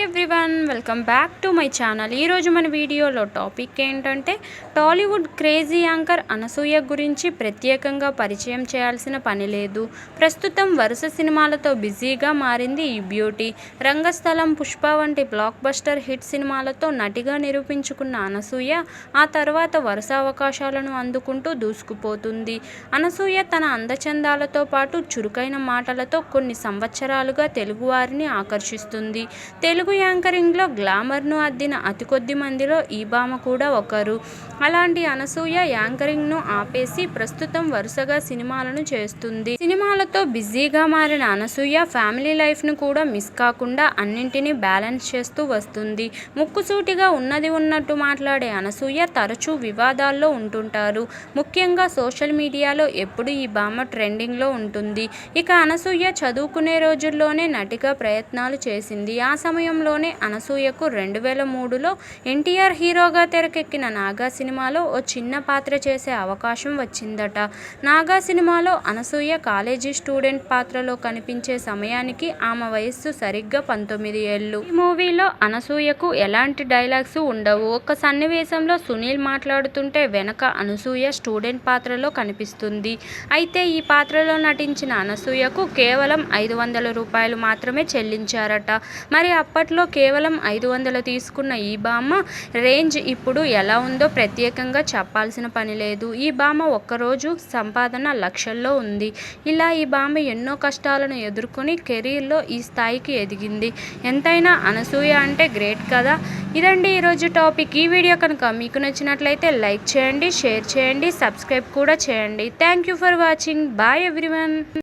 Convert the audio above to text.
Everyone welcome back to my channel ఈరోజు మన వీడియోలో టాపిక్ ఏంటంటే టాలీవుడ్ క్రేజీ యాంకర్ అనసూయ గురించి ప్రత్యేకంగా పరిచయం చేయాల్సిన పని లేదు. ప్రస్తుతం వరుస సినిమాలతో బిజీగా మారింది ఈ బ్యూటీ రంగస్థలం పుష్ప వంటి బ్లాక్ బస్టర్ హిట్ సినిమాలతో నటిగా నిరూపించుకున్న అనసూయ ఆ తర్వాత వరుస అవకాశాలను అందుకుంటూ దూసుకుపోతుంది. అనసూయ తన అందచందాలతో పాటు చురుకైన మాటలతో కొన్ని సంవత్సరాలుగా తెలుగువారిని ఆకర్షిస్తుంది. తెలుగు యాంకరింగ్లో గ్లామర్ను అద్దిన అతి కొద్ది మందిలో ఈ భామ కూడా ఒకరు. అలాంటి అనసూయ యాంకరింగ్ను ఆపేసి ప్రస్తుతం వరుసగా సినిమాలను చేస్తుంది. సినిమాలతో బిజీగా మారిన అనసూయ ఫ్యామిలీ లైఫ్ను కూడా మిస్ కాకుండా అన్నింటినీ బ్యాలెన్స్ చేస్తూ వస్తుంది. ముక్కుసూటిగా ఉన్నది ఉన్నట్టు మాట్లాడే అనసూయ తరచూ వివాదాల్లో ఉంటుంటారు. ముఖ్యంగా సోషల్ మీడియాలో ఎప్పుడు ఈ భామ ట్రెండింగ్లో ఉంటుంది. ఇక అనసూయ చదువుకునే రోజుల్లోనే నటిగా ప్రయత్నాలు చేసింది. ఆ సమయంలోనే అనసూయ అనసూయకు రెండు వేల మూడులో ఎన్టీఆర్ హీరోగా తెరకెక్కిన నాగా సినిమాలో ఓ చిన్న పాత్ర చేసే అవకాశం వచ్చిందట. నాగా సినిమాలో అనసూయ కాలేజీ స్టూడెంట్ పాత్రలో కనిపించే సమయానికి ఆమె వయస్సు సరిగ్గా పంతొమ్మిది ఏళ్ళు. ఈ మూవీలో అనసూయకు ఎలాంటి డైలాగ్స్ ఉండవు. ఒక సన్నివేశంలో సునీల్ మాట్లాడుతుంటే వెనక అనసూయ స్టూడెంట్ పాత్రలో కనిపిస్తుంది. అయితే ఈ పాత్రలో నటించిన అనసూయకు కేవలం ఐదు వందల రూపాయలు మాత్రమే చెల్లించారట. మరి అప్పట్లో కేవలం ఐదు వందలు తీసుకున్న ఈ బామ్మ రేంజ్ ఇప్పుడు ఎలా ఉందో ప్రత్యేకంగా చెప్పాల్సిన పని లేదు. ఈ బామ్మ ఒక్కరోజు సంపాదన లక్షల్లో ఉంది. ఇలా ఈ బామ్మ ఎన్నో కష్టాలను ఎదుర్కొని కెరీర్లో ఈ స్థాయికి ఎదిగింది. ఎంతైనా అనసూయ అంటే గ్రేట్ కదా. ఇదండి ఈరోజు టాపిక్. ఈ వీడియో కనుక మీకు నచ్చినట్లయితే లైక్ చేయండి షేర్ చేయండి సబ్స్క్రైబ్ కూడా చేయండి. Thank you for watching. Bye everyone.